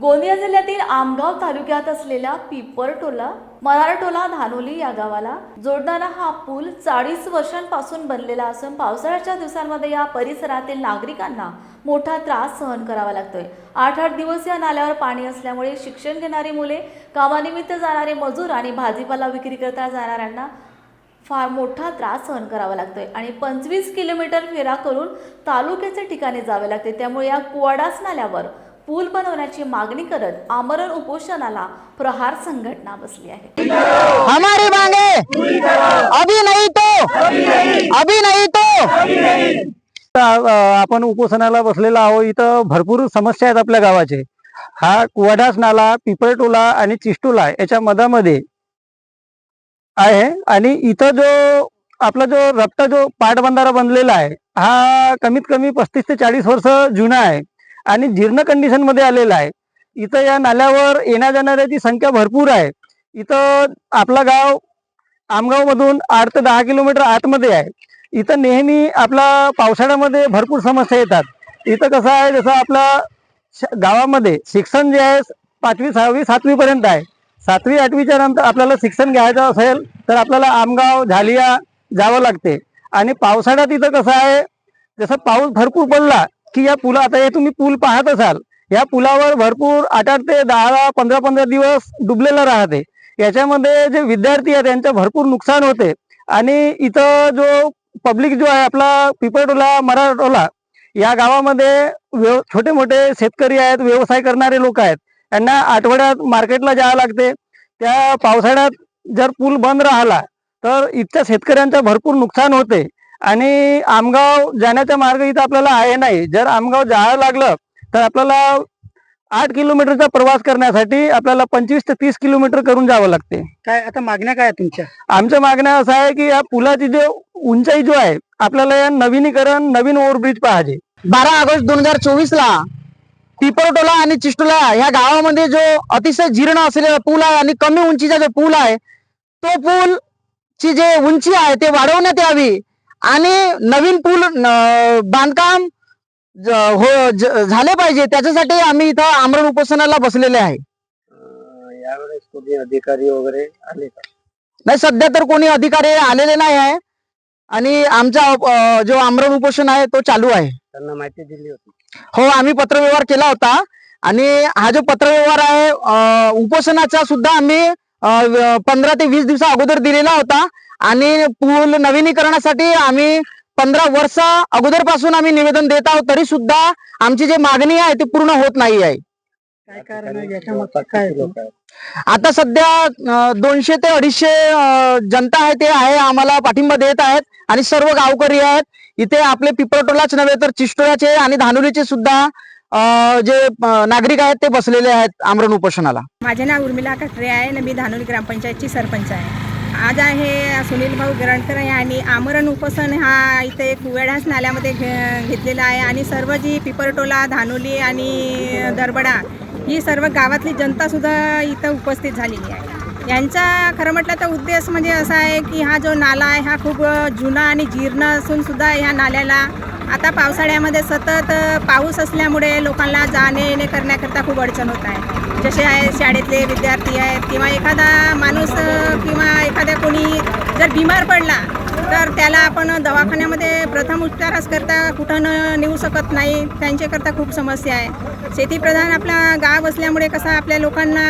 गोंदिया जिल्ह्यातील आमगाव तालुक्यात असलेल्या पिपरटोला मरारटोला धानोली या गावाला जोडणारा हा पूल चाळीस वर्षांपासून बनलेला असून पावसाळ्याच्या दिवसांमध्ये या परिसरातील नागरिकांना मोठा त्रास सहन करावा लागतोय. आठ आठ दिवस या नाल्यावर पाणी असल्यामुळे शिक्षण घेणारी मुले कामानिमित्त जाणारे मजूर आणि भाजीपाला विक्री करता जाणाऱ्यांना फार मोठा त्रास सहन करावा लागतोय आणि पंचवीस किलोमीटर फेरा करून तालुक्याच्या ठिकाणी जावे लागते. त्यामुळे या कुवाडास नाल्यावर पूल बनवण्याची मागणी करत आमरण उपोषणाला प्रहार संघटना बसली आहे. हमारी मांगे अभी नहीं तो! अभी नहीं तो! आपण उपोषणाला बसलेलो आहोत. इथं भरपूर समस्या आहेत आपल्या गावाचे. हा कुवाडास नाला पिपळटोला आणि चिष्टोला याच्या मधामध्ये आहे. आणि इथं जो आपला जो रप्ता जो पाटबंधारा बनलेला आहे हा कमीत कमी पस्तीस ते चाळीस वर्ष जुना आहे. आणि जीर्ण कंडिशनमध्ये आलेलं आलेला आहे. इथं या नाल्यावर येण्या जाणाऱ्याची संख्या भरपूर आहे. इथं आपला गाव आमगावमधून आठ ते दहा किलोमीटर आतमध्ये आहे. इथं नेहमी आपला पावसाळ्यामध्ये भरपूर समस्या येतात. इथं कसं आहे जसं आपला श- गावामध्ये शिक्षण जे आहे पाचवी सहावी सातवीपर्यंत आहे. सातवी आठवीच्या नंतर आपल्याला शिक्षण घ्यायचं असेल तर आपल्याला आमगाव झालिया जावं लागते. आणि पावसाळ्यात इथं कसं आहे जसं पाऊस भरपूर पडला की या पुला आता हे तुम्ही पूल पाहत असाल या पुलावर भरपूर आठ आठ ते दहा पंधरा पंधरा दिवस डुबलेला राहते. याच्यामध्ये जे विद्यार्थी आहेत त्यांचं भरपूर नुकसान होते. आणि इथं जो पब्लिक जो आहे आपला पिपळटोला मराठोला या गावामध्ये व्यव छोटे मोठे शेतकरी आहेत व्यवसाय करणारे लोक आहेत. त्यांना आठवड्यात मार्केटला जावं लागते. त्या पावसाळ्यात जर पूल बंद राहिला तर इथच्या शेतकऱ्यांचं भरपूर नुकसान होते. आणि आमगाव जाण्याचा मार्ग इथं आपल्याला आहे नाही. जर आमगाव जावं लागलं तर आपल्याला आठ किलोमीटरचा प्रवास करण्यासाठी आपल्याला पंचवीस ते तीस किलोमीटर करून जावं लागते. काय आता मागण्या काय आहेत तुमच्या? आमच्या मागण्या असं आहे की या पुलाची जो उंचाई जो आहे आपल्याला या नवीनीकरण नवीन ओव्हरब्रिज पाहिजे बारा ऑगस्ट दोन हजार चोवीस ला पिपरटोला आणि चिष्टोला ह्या गावामध्ये जो अतिशय जीर्ण असलेला पूल आहे आणि कमी उंचीचा जो पूल आहे तो पूल ची जे उंची आहे ते वाढवण्यात यावी. आणि नवीन पूल बांधकाम हो झाले पाहिजे. त्याच्यासाठी आम्ही इथं आमरण उपोषणाला बसलेले आहे. यावेळेस कोणी अधिकारी वगैरे आले का? नाही सध्या तर कोणी अधिकारी आलेले नाही आहे. आणि आमचा जो आमरण उपोषण आहे तो चालू आहे. त्यांना माहिती दिली होती. हो आम्ही पत्रव्यवहार केला होता. आणि हा जो पत्रव्यवहार आहे उपोषणाचा सुद्धा आम्ही पंधरा ते वीस दिवसा अगोदर दिलेला होता. आणि पूल नवीनीकरणासाठी आम्ही पंधरा वर्ष अगोदरपासून आम्ही निवेदन देत आहोत तरी सुद्धा आमची जी मागणी आहे ती पूर्ण होत नाही आहे. काय कारण आहे? याच्या काय आता सध्या दोनशे ते अडीचशे जनता आहे ते आहे आम्हाला पाठिंबा देत आहेत आणि सर्व गावकरी आहेत. इथे आपले पिपळटोलाच नव्हे तर चिष्टोळाचे आणि धानोलीचे सुद्धा जे नागरिक आहेत ते बसलेले आहेत आमरण उपोषणाला. माझे नाव उर्मिला कटरे आहे आणि मी धानोली ग्रामपंचायतची सरपंच आहे. आज आहे सुनील भाऊ गिरणकर आणि आमरण उपोषण हा इथे एक वेढास नाल्यामध्ये घे घेतलेला आहे. आणि सर्व जी पिपरटोला धानोली आणि दरबडा ही सर्व गावातली जनतासुद्धा इथं उपस्थित झालेली आहे. यांचा खरं म्हटलं तर उद्देश म्हणजे असा आहे की हा जो नाला आहे हा खूप जुना आणि जीर्ण असूनसुद्धा ह्या नाल्याला आता पावसाळ्यामध्ये सतत पाऊस असल्यामुळे लोकांना जाणे येणे करण्याकरता खूप अडचण होत आहे. जसे आहे शाळेतले विद्यार्थी आहेत किंवा एखादा माणूस किंवा एखाद्या कोणी जर बिमार पडला तर त्याला आपण दवाखान्यामध्ये प्रथम उपचारच करता कुठं न नेऊ शकत नाही. त्यांच्याकरता खूप समस्या आहे. शेतीप्रधान आपला गाव असल्यामुळे कसं आपल्या लोकांना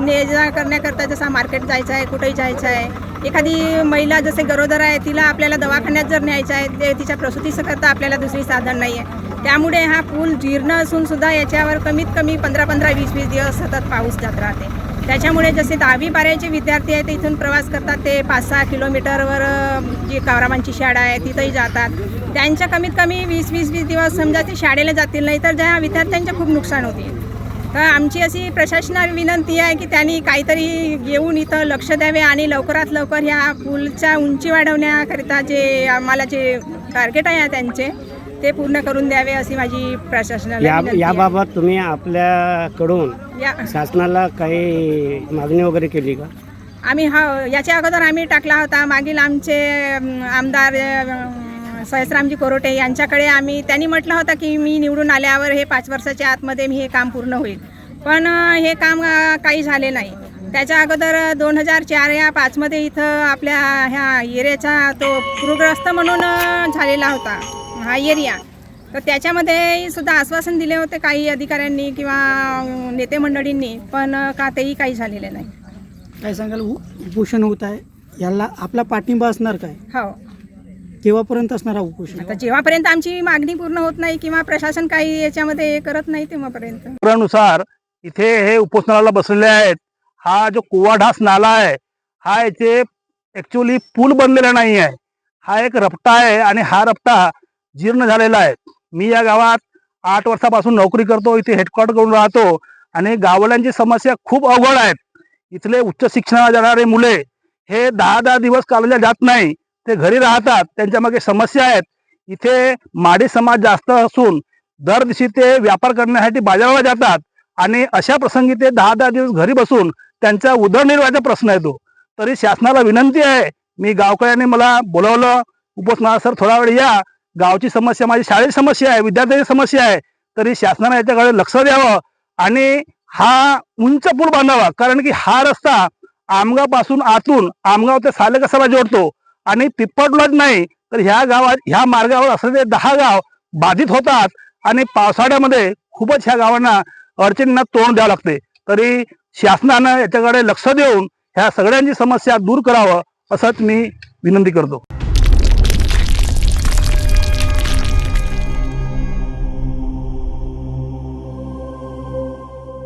ने जा करण्याकरता जसा मार्केट जायचं आहे कुठेही जायचं आहे. एखादी महिला जसे गरोदर आहे तिला आपल्याला दवाखान्यात जर न्यायचं आहे ते तिच्या प्रसूतीचं करता आपल्याला दुसरी साधन नाही आहे त्यामुळे हा पूल जीर्ण असून सुद्धा याच्यावर कमीत कमी पंधरा पंधरा वीस वीस दिवस सतत पाऊस जात राहते. त्याच्यामुळे जसे दहावी बारावीचे विद्यार्थी आहेत ते इथून प्रवास करतात ते पाच सहा किलोमीटरवर जी कावरामांची शाळा आहे तिथंही जातात. त्यांच्या कमीत कमी वीस वीस वीस दिवस समजा ते शाळेला जातील नाही तर त्या विद्यार्थ्यांचे खूप नुकसान होते तर आमची अशी प्रशासना विनंती आहे की त्यांनी काहीतरी येऊन इथं लक्ष द्यावे आणि लवकरात लवकर ह्या पूलच्या उंची वाढवण्याकरिता जे आम्हाला जे टार्गेट आहे त्यांचे ते पूर्ण करून द्यावे अशी माझी प्रशासनाला या विनंती आहे. याबाबत तुम्ही आपल्याकडून या. शासनाला काही मागणी वगैरे केली का? आम्ही हा याच्या अगोदर आम्ही टाकला होता. मागील आमचे अम, आमदार अम, सहस्रामजी कोरोटे यांच्याकडे आम्ही त्यांनी म्हटलं होतं की मी निवडून आल्यावर हे पाच वर्षाच्या आतमध्ये मी हे काम पूर्ण होईल. पण अ, हे काम अ, काही झाले नाही. त्याच्या अगोदर दोन हजार चार या पाचमध्ये इथं आपल्या ह्या एरियाचा तो पूरग्रस्त म्हणून अ, झालेला होता. हा एरिया. तर त्याच्यामध्ये सुद्धा आश्वासन दिले होते काही अधिकाऱ्यांनी किंवा नेते मंडळींनी पण का तेही काही झालेले नाही. काय सांगाल उ- उपोषण होत आहे. याला आपला पाठिंबा असणार काय? हो. केव्हापर्यंत असणार हा उपोषण? आता जेव्हापर्यंत आमची मागणी पूर्ण होत नाही किंवा प्रशासन काही याच्यामध्ये हे करत नाही तेव्हापर्यंत. नुसार इथे हे उपोषणाला बसलेले आहेत. हा जो कुवाढास नाला आहे हा याचे ऍक्च्युली पूल बनलेला नाही आहे. हा एक रपटा आहे आणि हा रपटा जीर्ण झालेला आहे. मी या गावात आठ वर्षापासून नोकरी करतो इथे हेडक्वार्टर करून राहतो आणि गावल्यांची समस्या खूप अवघड आहेत. इथले उच्च शिक्षणाला जाणारे मुले हे दहा दहा दिवस कॉलेजला जात नाही. ते घरी राहतात त्यांच्या मागे समस्या आहेत. इथे माडी समाज जास्त असून दर दिवशी ते व्यापार करण्यासाठी बाजाराला जातात आणि अशा प्रसंगी ते दहा दहा दिवस घरी बसून त्यांचा उदरनिर्वाहाचा प्रश्न येतो. तरी शासनाला विनंती आहे मी गावकऱ्यांनी मला बोलवलं. उपोषणाला सर थोडा वेळ या. गावची समस्या माझी शाळेची समस्या आहे विद्यार्थ्यांची समस्या आहे तरी शासनाने याच्याकडे लक्ष द्यावं आणि हा उंच पूल बांधावा. कारण की हा रस्ता आमगावपासून आतून आमगाव ते सालेकसाला जोडतो आणि पिप्पटलाच नाही तर ह्या गावात ह्या मार्गावर असलेले दहा गाव बाधित होतात आणि पावसाळ्यामध्ये खूपच ह्या गावांना अडचणींना तोंड द्यावं लागते. तरी शासनानं याच्याकडे लक्ष देऊन ह्या सगळ्यांची समस्या दूर करावं असंच मी विनंती करतो.